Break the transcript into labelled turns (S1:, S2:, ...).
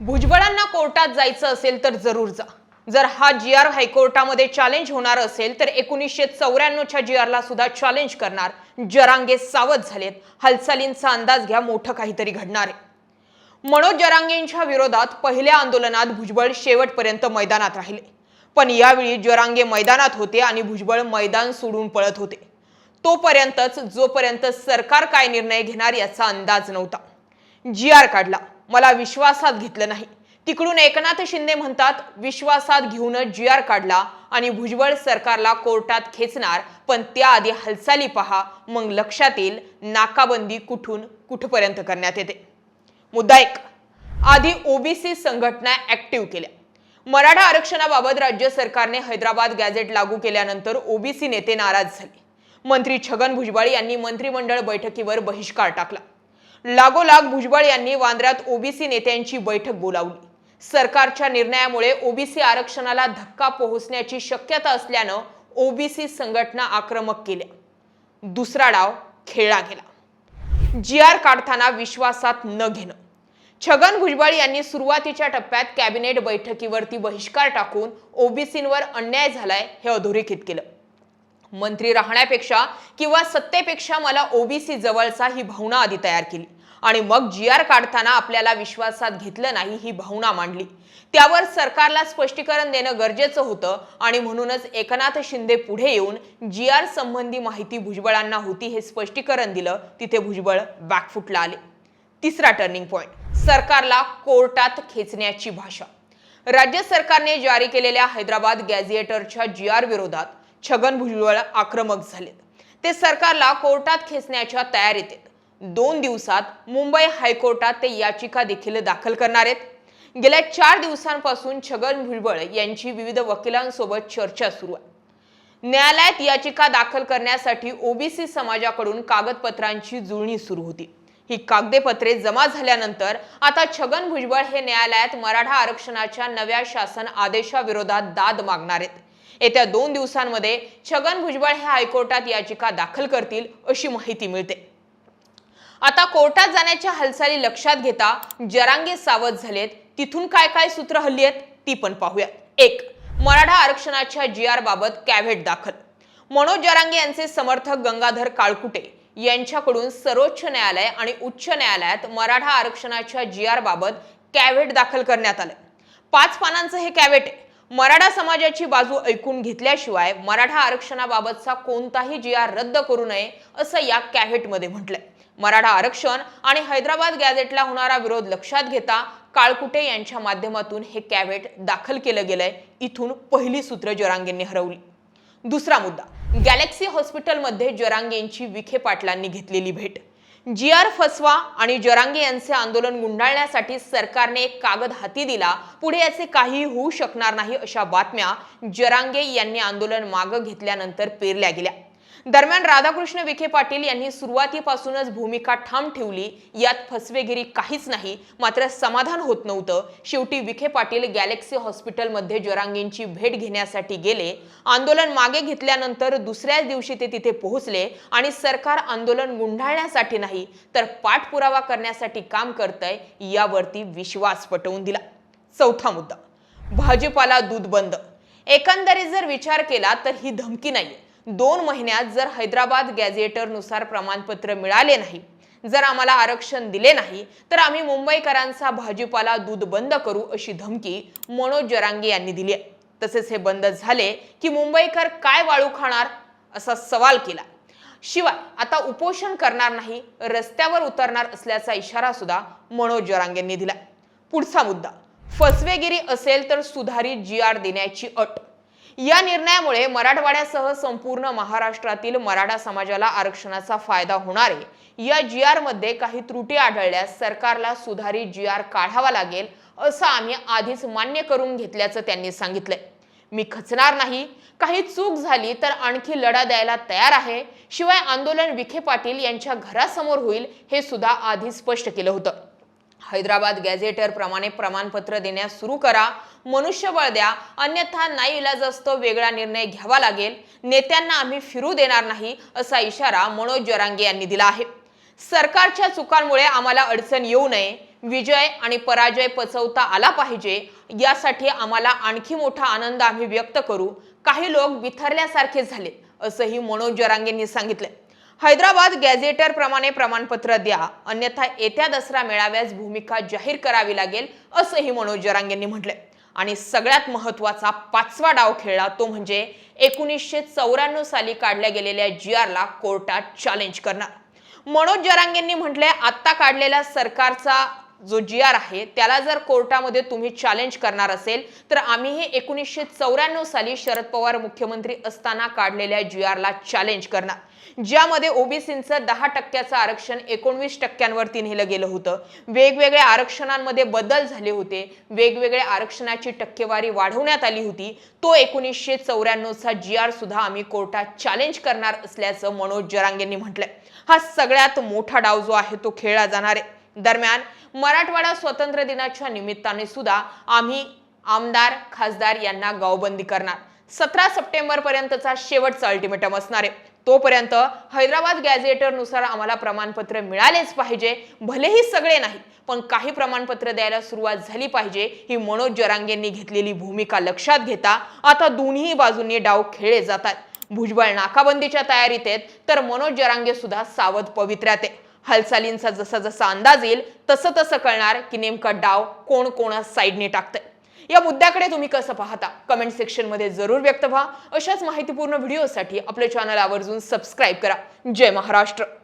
S1: भुजबळांना कोर्टात जायचं असेल तर जरूर जा. जर हा जी आर हायकोर्टामध्ये चॅलेंज होणार असेल तर एकोणीसशे चौऱ्याण्णवच्या जी आरला सुद्धा चॅलेंज करणार. जरांगे सावध झालेत. हालचालींचा अंदाज घ्या मोठं काहीतरी घडणार आहे. मनोज जरांगेंच्या विरोधात पहिल्या आंदोलनात भुजबळ शेवटपर्यंत मैदानात राहिले. पण यावेळी जरांगे मैदानात होते आणि भुजबळ मैदान सोडून पळत होते. तोपर्यंतच जोपर्यंत सरकार काय निर्णय घेणार याचा अंदाज नव्हता. जी आर काढला. मला विश्वासात घेतलं नाही. तिकडून एकनाथ शिंदे म्हणतात विश्वासात घेऊनच जी आर काढला आणि भुजबळ सरकारला कोर्टात खेचणार पण त्याआधी हालचाली पहा मग लक्षात येईल नाकाबंदी कुठून कुठपर्यंत करण्यात येते. मुद्दा एक. आधी ओबीसी संघटना ऍक्टिव्ह केल्या. मराठा आरक्षणाबाबत राज्य सरकारने हैदराबाद गॅझेट लागू केल्यानंतर ओबीसी नेते नाराज झाले. मंत्री छगन भुजबळ यांनी मंत्रिमंडळ बैठकीवर बहिष्कार टाकला. लागोलाग भुजबळ यांनी वांद्र्यात ओबीसी नेत्यांची बैठक बोलावली. सरकारच्या निर्णयामुळे ओबीसी आरक्षणाला धक्का पोहोचण्याची शक्यता असल्यानं ओबीसी संघटना आक्रमक केल्या. दुसरा डाव खेळला गेला. जी आर काढताना विश्वासात न घेणं. छगन भुजबळ यांनी सुरुवातीच्या टप्प्यात कॅबिनेट बैठकीवरती बहिष्कार टाकून ओबीसींवर अन्याय झालाय हे अधोरेखित केलं. मंत्री राहण्यापेक्षा किंवा सत्तेपेक्षा मला ओबीसी जवळचा ही भावना आधी तयार केली. आणि मग जी आर काढताना आपल्याला विश्वासात घेतलं नाही ही भावना मांडली. त्यावर सरकारला स्पष्टीकरण देणं गरजेचं होतं आणि म्हणूनच एकनाथ शिंदे पुढे येऊन जी आर संबंधी माहिती भुजबळांना होती हे स्पष्टीकरण दिलं तिथे भुजबळ बॅकफुटला आले. तिसरा टर्निंग पॉइंट सरकारला कोर्टात खेचण्याची भाषा. राज्य सरकारने जारी केलेल्या हैदराबाद गॅझिएटरच्या जी आर विरोधात छगन भुजबळ आक्रमक झालेत. ते सरकारला कोर्टात खेचण्याच्या तयारीत आहेत. दोन दिवसात मुंबई हायकोर्टात ते याचिका देखील दाखल करणार आहेत. गेल्या चार दिवसांपासून छगन भुजबळ यांची विविध वकिलांसोबत चर्चा सुरू आहे. न्यायालयात याचिका दाखल करण्यासाठी ओबीसी समाजाकडून कागदपत्रांची जुळणी सुरू होती. ही कागदेपत्रे जमा झाल्यानंतर आता छगन भुजबळ हे न्यायालयात मराठा आरक्षणाच्या नव्या शासन आदेशाविरोधात दाद मागणार आहेत. येत्या दोन दिवसांमध्ये छगन भुजबळ हे हायकोर्टात याचिका दाखल करतील अशी माहिती मिळते. आता कोर्टात जाण्याच्या हालचाली लक्षात घेता जरांगे सावध झालेत. तिथून काय काय सूत्र हल्ली आहेत ती पण पाहूयात. एक मराठा आरक्षणाच्या जी आर बाबत कॅव्हेट दाखल. मनोज जरांगे यांचे समर्थक गंगाधर काळकुटे यांच्याकडून सर्वोच्च न्यायालय आणि उच्च न्यायालयात मराठा आरक्षणाच्या जी आर बाबत कॅव्हेट दाखल करण्यात आले पाच पानांचं हे कॅव्हेट आहे. मराठा समाजाची बाजू ऐकून घेतल्याशिवाय मराठा आरक्षणाबाबतचा कोणताही जी आर रद्द करू नये असं या कॅव्हेटमध्ये म्हटलंय. मराठा आरक्षण आणि हैदराबाद गॅझेटला होणारा विरोध लक्षात घेता काळकुटे यांच्या माध्यमातून हे कॅव्हेट दाखल केलं गेलंय. इथून पहिली सूत्र जरांगेंनी हरवली. दुसरा मुद्दा गॅलेक्सी हॉस्पिटलमध्ये जरांगेंची विखे पाटलांनी घेतलेली भेट. जी आर फसवा आणि जरांगे यांचे आंदोलन गुंडाळण्यासाठी सरकारने एक कागद हाती दिला. पुढे याचे काही होऊ शकणार नाही अशा बातम्या जरांगे यांनी आंदोलन मागं घेतल्यानंतर पेरल्या गेल्या. दरम्यान राधाकृष्ण विखे पाटील यांनी सुरुवातीपासूनच भूमिका ठाम ठेवली. यात फसवेगिरी काहीच नाही मात्र समाधान होत नव्हतं. शेवटी विखे पाटील गॅलेक्सी हॉस्पिटलमध्ये जरांगेंची भेट घेण्यासाठी गेले. आंदोलन मागे घेतल्यानंतर दुसऱ्याच दिवशी ते तिथे पोहोचले आणि सरकार आंदोलन गुंडाळण्यासाठी नाही तर पाठपुरावा करण्यासाठी काम करतंय यावरती विश्वास पटवून दिला. चौथा मुद्दा भाजपाला दूध बंद. एकंदरीत जर विचार केला तर ही धमकी नाही दोन महिन्यात जर हैदराबाद गॅझेटरनुसार प्रमाणपत्र मिळाले नाही जर आम्हाला आरक्षण दिले नाही तर आम्ही मुंबईकरांचा भाजीपाला दूध बंद करू अशी धमकी मनोज जरांगे यांनी दिली आहे. तसेच हे बंद झाले की मुंबईकर काय वाळू खाणार असा सवाल केला. शिवाय आता उपोषण करणार नाही रस्त्यावर उतरणार असल्याचा इशारा सुद्धा मनोज जरांगेंनी दिला. पुढचा मुद्दा फसवेगिरी असेल तर सुधारित जी आर देण्याची अट. या निर्णयामुळे मराठवाड्यासह संपूर्ण महाराष्ट्रातील मराठा समाजाला आरक्षणाचा फायदा होणार आहे. या जी आरमध्ये काही त्रुटी आढळल्यास सरकारला सुधारित जी आर काढावा लागेल असं आम्ही आधीच मान्य करून घेतल्याचं त्यांनी सांगितलंय. मी खचणार नाही. काही चूक झाली तर आणखी लढा द्यायला तयार आहे. शिवाय आंदोलन विखे पाटील यांच्या घरासमोर होईल हे सुद्धा आधी स्पष्ट केलं होतं. हैदराबाद गॅझेटर प्रमाणे प्रमाणपत्र देण्यास सुरू करा. मनुष्यबळ द्या अन्यथा नाही इलाज असतो वेगळा निर्णय घ्यावा लागेल. नेत्यांना आम्ही फिरू देणार नाही असा इशारा मनोज जरांगे यांनी दिला आहे. सरकारच्या चुकांमुळे आम्हाला अडचण येऊ नये विजय आणि पराजय पचवता आला पाहिजे यासाठी आम्हाला आणखी मोठा आनंद आम्ही व्यक्त करू. काही लोक बिथरल्यासारखे झाले असंही मनोज जरांगेंनी सांगितले. हैदराबाद गॅझेटर प्रमाणे प्रमाणपत्र द्या अन्यथा येत्या दसरा मेळाव्यास भूमिका जाहीर करावी लागेल असंही मनोज जरांगेंनी म्हटलंय. आणि सगळ्यात महत्त्वाचा पाचवा डाव खेळला तो म्हणजे एकोणीसशे चौऱ्याण्णव साली काढल्या गेलेल्या जी आरला कोर्टात चॅलेंज करणार. मनोज जरांगेंनी म्हटलंय आत्ता काढलेला सरकारचा जो जी आर आहे त्याला जर कोर्टामध्ये तुम्ही चॅलेंज करणार असेल तर आम्हीही एकोणीसशे चौऱ्याण्णव साली शरद पवार मुख्यमंत्री असताना काढलेल्या जी आरला चॅलेंज करणार. ज्यामध्ये ओबीसींचं दहा टक्क्याचं आरक्षण एकोणवीस टक्क्यांवरती नेलं गेलं होतं. वेगवेगळ्या आरक्षणांमध्ये बदल झाले होते. वेगवेगळ्या आरक्षणाची टक्केवारी वाढवण्यात आली होती. तो एकोणीसशे चौऱ्याण्णवचा जी आर सुद्धा आम्ही कोर्टात चॅलेंज करणार असल्याचं मनोज जरांगेंनी म्हटलंय. हा सगळ्यात मोठा डाव जो आहे तो खेळला जाणार आहे. दरम्यान मराठवाडा स्वातंत्र्य दिनाच्या निमित्ताने सुद्धा आम्ही आमदार खासदार यांना गावबंदी करणार. सतरा सप्टेंबर पर्यंतचा शेवटचा अल्टिमेटम असणार आहे. तोपर्यंत हैदराबाद गॅझेटरनुसार आम्हाला प्रमाणपत्र मिळालेच पाहिजे. भलेही सगळे नाही पण काही प्रमाणपत्र द्यायला सुरुवात झाली पाहिजे ही मनोज जरांगेंनी घेतलेली भूमिका लक्षात घेता आता दोन्ही बाजूंनी डाव खेळले जातात. भुजबळ नाकाबंदीच्या तयारीत आहेत तर मनोज जरांगे सुद्धा सावध पवित्र्यात आहे हालचालींचा जसा जसा अंदाज येईल तसं तसं कळणार की नेमका डाव कोण कोणा साईडने टाकतंय. या मुद्द्याकडे तुम्ही कसं पाहता? कमेंट सेक्शनमध्ये जरूर व्यक्त व्हा. अशाच माहितीपूर्ण व्हिडिओसाठी आपले चॅनल आवर्जून सबस्क्राईब करा. जय महाराष्ट्र!